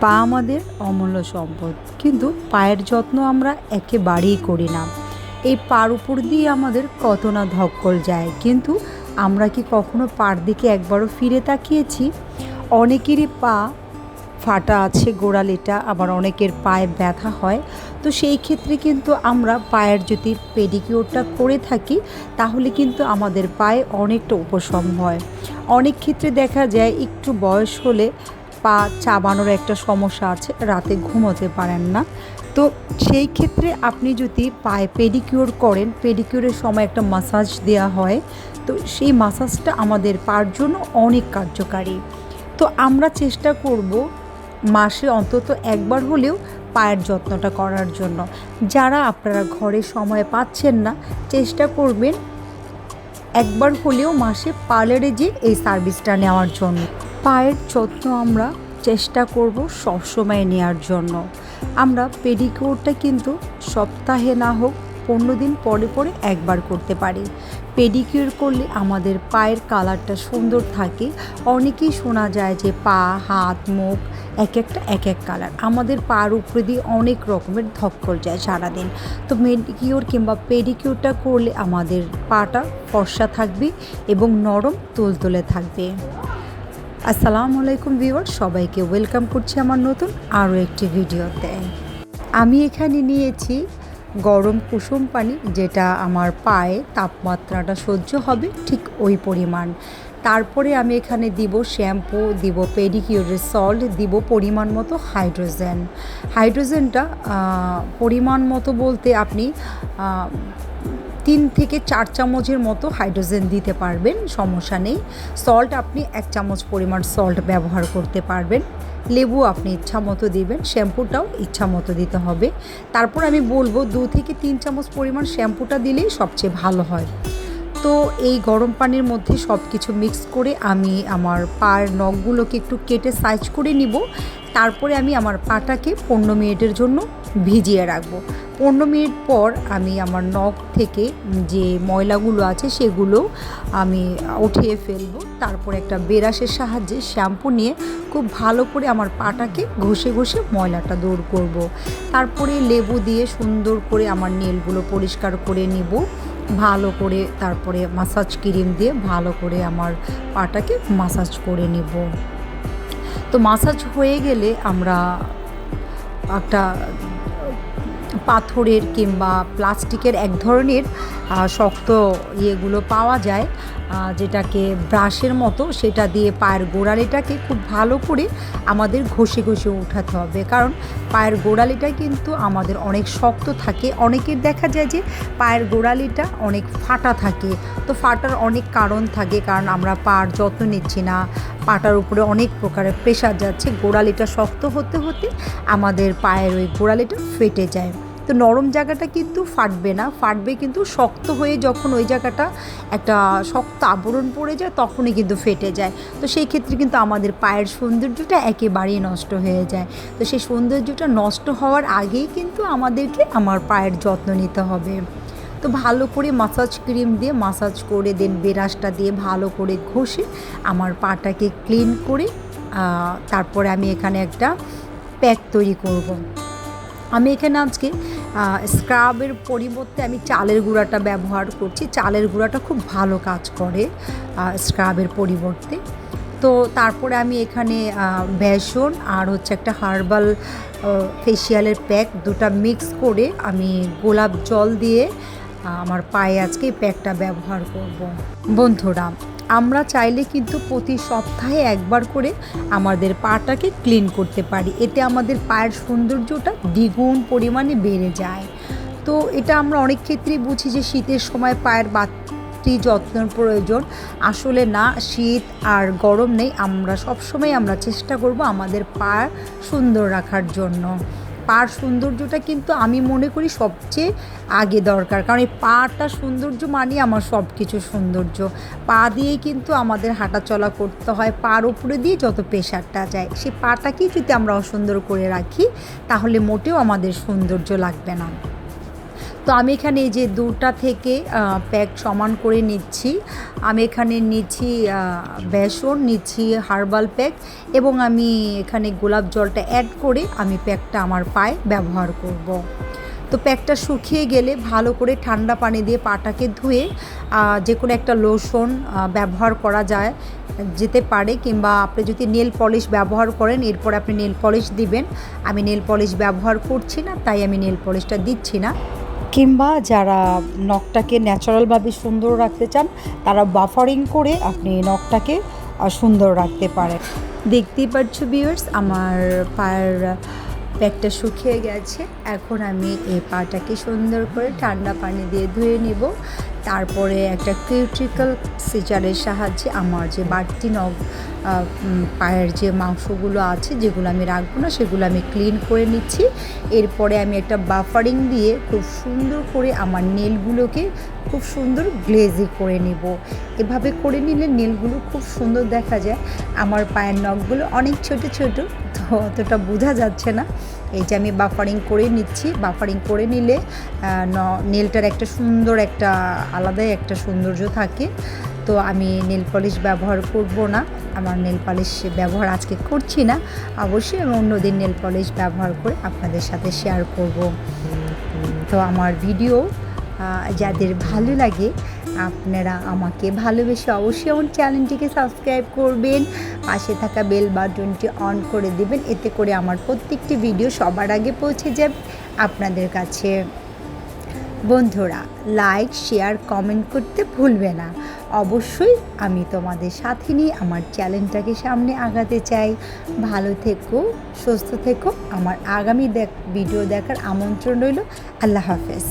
পা আমাদের অমূল্য সম্পদ। কিন্তু পায়ের যত্ন আমরা একেবারেই করি না। এই পার উপর দিয়ে আমাদের কত না ধক্কল যায়। কিন্তু আমরা কি কখনো পার দিকে একবারও ফিরে তাকিয়েছি? অনেকেরই পা ফাটা আছে গোড়ালিটা আবার অনেকের পায়ে ব্যথা হয়। তো সেই ক্ষেত্রে কিন্তু আমরা পায়ের যদি পেডিকিওরটা করে থাকি, তাহলে কিন্তু আমাদের পায়ে অনেকটা উপশম হয়। অনেক ক্ষেত্রে দেখা যায় একটু বয়স হলে পা চাবানোর একটা সমস্যা আছে, রাতে ঘুমোতে পারেন না। তো সেই ক্ষেত্রে আপনি যদি পায়ে পেডিকিওর করেন পেডিকিওরের সময় একটা মাসাজ দেওয়া হয়, তো সেই মাসাজটা আমাদের পার জন্য অনেক কার্যকারী। তো আমরা চেষ্টা করব মাসে অন্তত একবার হলেও পায়ের যত্নটা করার জন্য। যারা আপনারা ঘরে সময় পাচ্ছেন না, চেষ্টা করবেন একবার হলেও মাসে পার্লারে যে এই সার্ভিসটা নেওয়ার জন্য। পায়ের যত্ন আমরা চেষ্টা করব সবসময় নেওয়ার জন্য। আমরা পেডিকিওরটা কিন্তু সপ্তাহে না হোক পনেরো দিন পরে পরে একবার করতে পারি। পেডিকিওর করলে আমাদের পায়ের কালারটা সুন্দর থাকে। অনেকেই শোনা যায় যে পা, হাত, মুখ এক একটা, এক এক কালার। আমাদের পার উপরে দিয়ে অনেক রকমের ধক্কর যায় সারাদিন। তো মেডিকিওর কিংবা পেডিকিওরটা করলে আমাদের পাটা ফর্সা থাকবে এবং নরম, তুলতুলে থাকবে। আসসালামু আলাইকুম ভিউয়ার, সবাইকে ওয়েলকাম করছি আমার নতুন আরও একটি ভিডিওতে। আমি এখানে নিয়েছি গরম কুসুম পানি, যেটা আমার পায়ে তাপমাত্রাটা সহ্য হবে ঠিক ওই পরিমাণ। তারপরে আমি এখানে দিব শ্যাম্পু, দিব পেডিকিউরের সল্ট, দিব পরিমাণ মতো হাইড্রোজেন। হাইড্রোজেনটা পরিমাণ মতো বলতে আপনি তিন থেকে চার চামচের মতো হাইড্রোজেন দিতে পারবেন, সমস্যা নেই। সল্ট আপনি এক চামচ পরিমাণ সল্ট ব্যবহার করতে পারবেন। লেবু আপনি ইচ্ছা মতো দিবেন, শ্যাম্পুটাও ইচ্ছা মতো দিতে হবে। তারপর আমি বলব, দু থেকে তিন চামচ পরিমাণ শ্যাম্পুটা দিলেই সবচেয়ে ভালো হয়। তো এই গরম পানির মধ্যে সব কিছু মিক্স করে আমি আমার পার নখগুলোকে একটু কেটে সাইজ করে নিব। তারপরে আমি আমার পাটাকে পনেরো মিনিটের জন্য ভিজিয়ে রাখব। পনেরো মিনিট পর আমি আমার নখ থেকে যে ময়লাগুলো আছে সেগুলো আমি উঠিয়ে ফেলব। তারপর একটা বেরাসের সাহায্যে শ্যাম্পু নিয়ে খুব ভালো করে আমার পাটাকে ঘষে ঘষে ময়লাটা দূর করব। তারপরে লেবু দিয়ে সুন্দর করে আমার নেলগুলো পরিষ্কার করে নিব। ভালো করে তারপরে মাসাজ ক্রিম দিয়ে ভালো করে আমার পাটাকে মাসাজ করে নেব। তো মাসাজ হয়ে গেলে আমরা একটা পাথরের কিংবা প্লাস্টিকের এক ধরনের শক্ত ইয়েগুলো পাওয়া যায়। যেটাকে ব্রাশের মতো, সেটা দিয়ে পায়ের গোড়ালিটাকে খুব ভালো করে আমাদের ঘষে ঘষে উঠাতে হবে। কারণ পায়ের গোড়ালিটা কিন্তু আমাদের অনেক শক্ত থাকে। অনেকের দেখা যায় যে পায়ের গোড়ালিটা অনেক ফাটা থাকে। তো ফাটার অনেক কারণ থাকে, কারণ আমরা পার যত্ন নিচ্ছি না। পাটার উপরে অনেক প্রকারের প্রেশার যাচ্ছে। গোড়ালিটা শক্ত হতে হতে আমাদের পায়ের ওই গোড়ালিটা ফেটে যায়। তো নরম জায়গাটা কিন্তু ফাটবে না, ফাটবে কিন্তু শক্ত হয়ে যখন ওই জায়গাটা একটা শক্ত আবরণ পড়ে যায় তখনই কিন্তু ফেটে যায়। তো সেই ক্ষেত্রে কিন্তু আমাদের পায়ের সৌন্দর্যটা একেবারেই নষ্ট হয়ে যায়। তো সেই সৌন্দর্যটা নষ্ট হওয়ার আগেই কিন্তু আমাদেরকে আমার পায়ের যত্ন নিতে হবে। তো ভালো করে মাসাজ ক্রিম দিয়ে মাসাজ করে দেন বেরাসটা দিয়ে ভালো করে ঘষে আমার পাটাকে ক্লিন করে তারপরে আমি এখানে একটা প্যাক তৈরি করব। আমি এখানে আজকে স্ক্রাবের পরিবর্তে আমি চালের গুঁড়াটা ব্যবহার করছি। চালের গুঁড়াটা খুব ভালো কাজ করে স্ক্রাবের পরিবর্তে। তো তারপরে আমি এখানে বেসন আর হচ্ছে একটা হার্বাল ফেসিয়ালের প্যাক দুটা মিক্স করে আমি গোলাপ জল দিয়ে আমার পায়ে আজকে প্যাকটা ব্যবহার করব। বন্ধুরা আমরা চাইলে কিন্তু প্রতি সপ্তাহে একবার করে আমাদের পাটাকে ক্লিন করতে পারি। এতে আমাদের পায়ের সৌন্দর্যটা দ্বিগুণ পরিমাণে বেড়ে যায়। তো এটা আমরা অনেক ক্ষেত্রেই বুঝি যে শীতের সময় পায়ের বাড়তি যত্নের প্রয়োজন। আসলে না, শীত আর গরম নেই। আমরা সবসময় আমরা চেষ্টা করব আমাদের পা সুন্দর রাখার জন্য। পার সৌন্দর্যটা কিন্তু আমি মনে করি সবচেয়ে আগে দরকার। কারণ এই পাটা সৌন্দর্য মানে আমার সব কিছু সৌন্দর্য। পা দিয়েই কিন্তু আমাদের হাঁটা চলা করতে হয়, পার উপরে দিয়ে যত প্রেশারটা যায়। সেই পাটাকেই যদি আমরা অসুন্দর করে রাখি, তাহলে মোটেও আমাদের সৌন্দর্য লাগবে না। তো আমি এখানে এই যে দুটা থেকে প্যাক সমান করে নিচ্ছি। আমি এখানে নিচ্ছি বেসন, নিচ্ছি হার্বাল প্যাক এবং আমি এখানে গোলাপ জলটা অ্যাড করে আমি প্যাকটা আমার পায়ে ব্যবহার করব। তো প্যাকটা শুকিয়ে গেলে ভালো করে ঠান্ডা পানি দিয়ে পাটাকে ধুয়ে যে কোনো একটা লোশন ব্যবহার করা যায়, যেতে পারে কিংবা আপনি যদি নেল পলিশ ব্যবহার করেন, এরপর আপনি নেল পলিশ দিবেন। আমি নেল পলিশ ব্যবহার করছি না, তাই আমি নেল পলিশটা দিচ্ছি না। কিংবা যারা নখটাকে ন্যাচারালভাবে সুন্দর রাখতে চান, তারা বাফারিং করে আপনি নখটাকে সুন্দর রাখতে পারেন। দেখতেই পাচ্ছ বিয়ার্স আমার পায়ের প্যাকটা শুকিয়ে গেছে। এখন আমি এই পাটাকে সুন্দর করে ঠান্ডা পানি দিয়ে ধুয়ে নিব। তারপরে একটা কিউট্রিক্যাল সিজারের সাহায্যে আমার যে বাড়তি নখ পায়ের যে মাংসগুলো আছে, যেগুলো আমি রাখব না, সেগুলো আমি ক্লিন করে নিচ্ছি। এরপরে আমি একটা বাফারিং দিয়ে খুব সুন্দর করে আমার নেলগুলোকে খুব সুন্দর গ্লেজি করে নিব। এভাবে করে নিলে নেলগুলো খুব সুন্দর দেখা যায়। আমার পায়ের নখগুলো অনেক ছোট ছোট অতটা বোঝা যাচ্ছে না। এই যে আমি বাফারিং করে নিচ্ছি বাফারিং করে নিলে নেলটার একটা সুন্দর একটা আলাদাই একটা সৌন্দর্য থাকে। তো আমি নেল পলিশ ব্যবহার করব না। আমার নেল পলিশ ব্যবহার আজকে করছি না। অবশ্যই আমি অন্যদিন নেল পলিশ ব্যবহার করে আপনাদের সাথে শেয়ার করব। তো আমার ভিডিও যাদের ভালো লাগে আপনারা আমাকে ভালোবেসে অবশ্যই আমার চ্যানেলটিকে সাবস্ক্রাইব করবেন, পাশে থাকা বেল বাটনটি অন করে দেবেন, এতে করে আমার প্রত্যেকটি ভিডিও সবার আগে পৌঁছে যাবে আপনাদের কাছে। বন্ধুরা লাইক শেয়ার কমেন্ট করতে ভুলবে না। অবশ্যই আমি তোমাদের সাথে নিয়ে আমার চ্যালেঞ্জটাকে সামনে আগাতে চাই। ভালো থেকো, সুস্থ থেকো। আমার আগামী দেখ ভিডিও দেখার আমন্ত্রণ রইল। আল্লাহ হাফেজ।